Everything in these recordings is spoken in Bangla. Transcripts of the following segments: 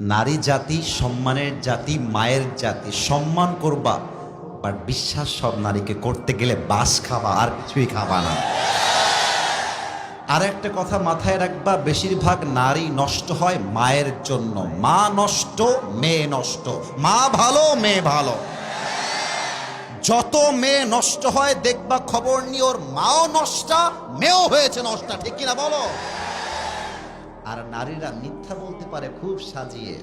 নারী জাতি, সম্মানের জাতি, মায়ের জাতি, সম্মান করবা বাট বিশ্বাস সব নারীকে করতে গেলে বাস খাবা, আর কিছুই খাবা না। আর একটা কথা মাথায় রাখবা, বেশিরভাগ নারী নষ্ট হয় মায়ের জন্য। মা নষ্ট, মেয়ে নষ্ট। মা ভালো, মেয়ে ভালো। যত মেয়ে নষ্ট হয়, দেখবা খবর নিয়ে ওর মাও নষ্টা, মেয়েও হয়েছে নষ্টা, ঠিক কিনা বলো? আর নারীরা মিথ্যা বলতে পারে খুব সাজিয়ে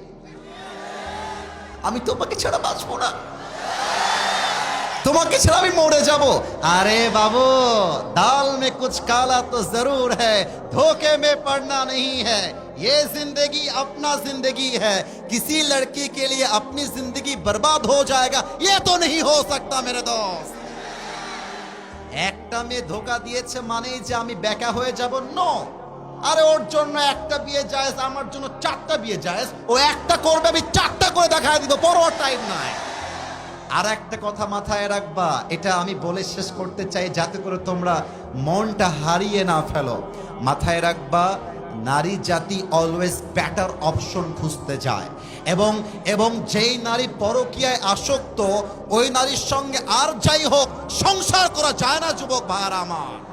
আমি তোমাকে ছাড়া বাঁচবো না তোমাকে ছাড়া আমি মরে যাব আরে बाबू दाल में कुछ काला तो जरूर है धोखे में पड़ना नहीं है ये जिंदगी अपना जिंदगी है किसी लड़की के लिए अपनी जिंदगी बर्बाद हो जाएगा ये तो नहीं हो सकता मेरे दोस्त একটা মেয়ে ধোকা দিয়েছে মানেই যে আমি বেকা হয়ে যাব নো আরে ওর জন্য একটা বিয়ে জায়েজ, আমার জন্য চারটা বিয়ে জায়েজ। ও একটা করবে, আমি চারটা করে দেখায় দিব বড় টাইম নাই। আর একটা কথা মাথায় রাখবা, এটা আমি বলে শেষ করতে চাই, যাতে করে তোমরা মনটা হারিয়ে না ফেলো। মাথায় রাখবা, নারী জাতি অলওয়েজ ব্যাটার অপশন খুঁজতে যায়। এবং এবং যেই নারী পরকীয়ায় আসক্ত, ওই নারীর সঙ্গে আর যাই হোক, সংসার করা যায় না, যুবক ভাইয়ারা আমার।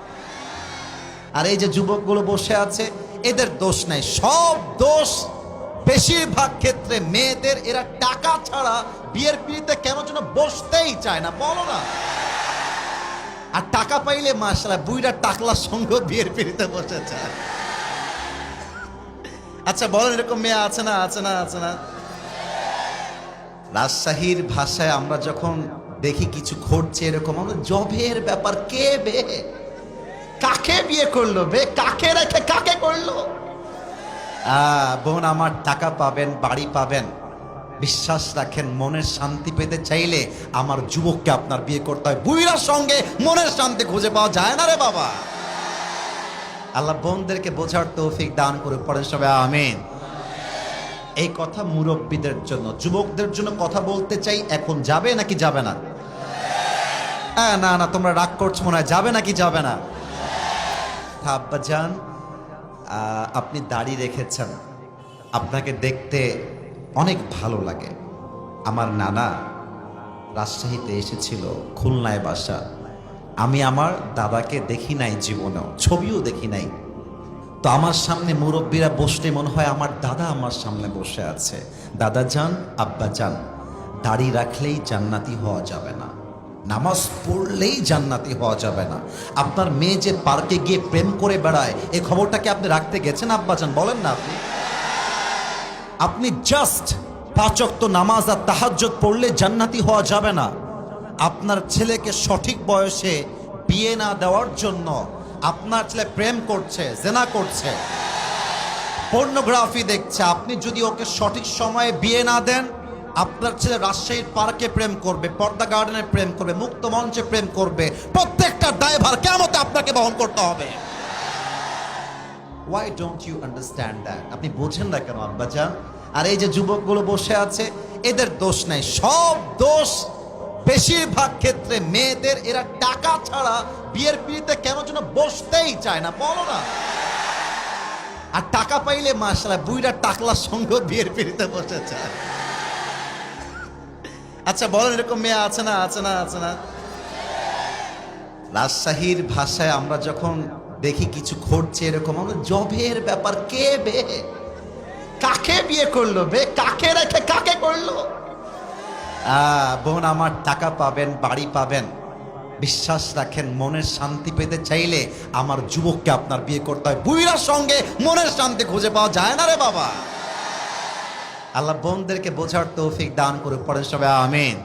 আর এই যে যুবকগুলো বসে আছে, এদের দোষ নাই। সব দোষ বেশিরভাগ ক্ষেত্রে মেয়েদের। এরা টাকা ছাড়া বিয়ের পিড়িতে কেন যেন বসতেই চায় না, বলো না। আর টাকা পাইলে মাসালা বুইরা টাকলার সঙ্গে বিয়ের পিড়িতে বসে চায়। আচ্ছা বলেন এরকম মেয়ে আছে না আছে না আছে না? রাজশাহীর ভাষায় আমরা যখন দেখি কিছু ঘটছে এরকম, আমরা, জবের ব্যাপার, কে বে? কাকে বিয়ে করল বে? কাকে রেখে কাকে করল? বোন আমার টাকা পাবেন, বাড়ি পাবেন। বিশ্বাস রাখেন, মনের শান্তি পেতে চাইলে আমার যুবককে আপনার বিয়ে করতে হয়। বুইরার সঙ্গে মনের শান্তি খুঁজে পাওয়া যায় না রে বাবা। আল্লাহ বোনদেরকে বোঝার তৌফিক দান করে পড়েন সবাই, আমিন। এই কথা মুরব্বীদের জন্য, যুবকদের জন্য কথা বলতে চাই, এখন যাবে নাকি যাবে না? হ্যাঁ না না, তোমরা রাগ করছ মনে হয়, যাবে নাকি যাবে না? তা আব্বাজান আপনি দাড়ি রেখেছেন। আপনাকে দেখতে অনেক ভালো লাগে। আমার নানা রাজশাহীতে এসেছিল খুলনায় বাসা। আমি আমার দাদাকে দেখি নাই জীবনেও, ছবিও দেখি নাই। তো আমার সামনে মুরব্বীরা বসলে মনে হয় আমার দাদা আমার সামনে বসে আছে। দাদা যান আব্বা যান দাড়ি রাখলেই জান্নাতি হওয়া যাবে না। নামাজ পড়লেই জান্নাতি হওয়া যাবে না। আপনার মেয়ে যে পার্কে গিয়ে প্রেম করে বেড়ায় এই খবরটাকে আপনি রাখতে গেছেন? আব্বাজান, বলেন না আপনি। আপনি জাস্ট পাঁচক্ত নামাজ আর তাহাজ্জত পড়লে জান্নাতি হওয়া যাবে না। আপনার ছেলেকে সঠিক বয়সে বিয়ে না দেওয়ার জন্য আপনার ছেলে প্রেম করছে, জেনা করছে। পর্নোগ্রাফি দেখছে। আপনি যদি ওকে সঠিক সময়ে বিয়ে না দেন আপনার ছেলে রাজশাহীর পার্কে প্রেম করবে, পর্দা গার্ডেনে প্রেম করবে, মুক্ত মঞ্চে প্রেম করবে, প্রত্যেকটা ড্রাইভার কেমতে আপনাকে বহন করতে হবে? Why don't you understand that আপনি বোঝেন না কেন, আব্বাজান? আর এই যে যুবকগুলো বসে আছে, এদের দোষ নাই। সব দোষ বেশিরভাগ ক্ষেত্রে মেয়েদের, এরা টাকা ছাড়া বিয়ের পিড়িতে কেন যেন বসতেই চায় না, বলো না। আর টাকা পাইলে মাসালা বুইরা টাকলার সঙ্গে বিয়ের পিড়িতে বসে চায়। আচ্ছা বলেন এরকম মেয়ে আছে না আছে না আছে না। রাজশাহীর ভাষায় আমরা যখন দেখি কিছু ঘটছে এরকম, আমরা জবের ব্যাপার, কে বে? কাকে বিয়ে করল বে? কাকে রেখে কাকে করল? বোন আমার টাকা পাবেন, বাড়ি পাবেন। বিশ্বাস রাখেন, মনের শান্তি পেতে চাইলে আমার যুবককে আপনার বিয়ে করতে হয়। বুইরার সঙ্গে মনের শান্তি খুঁজে পাওয়া যায় না রে বাবা। আল্লাহ বোনদেরকে বোঝার তৌফিক দান করুক পরের সবাই আমিন।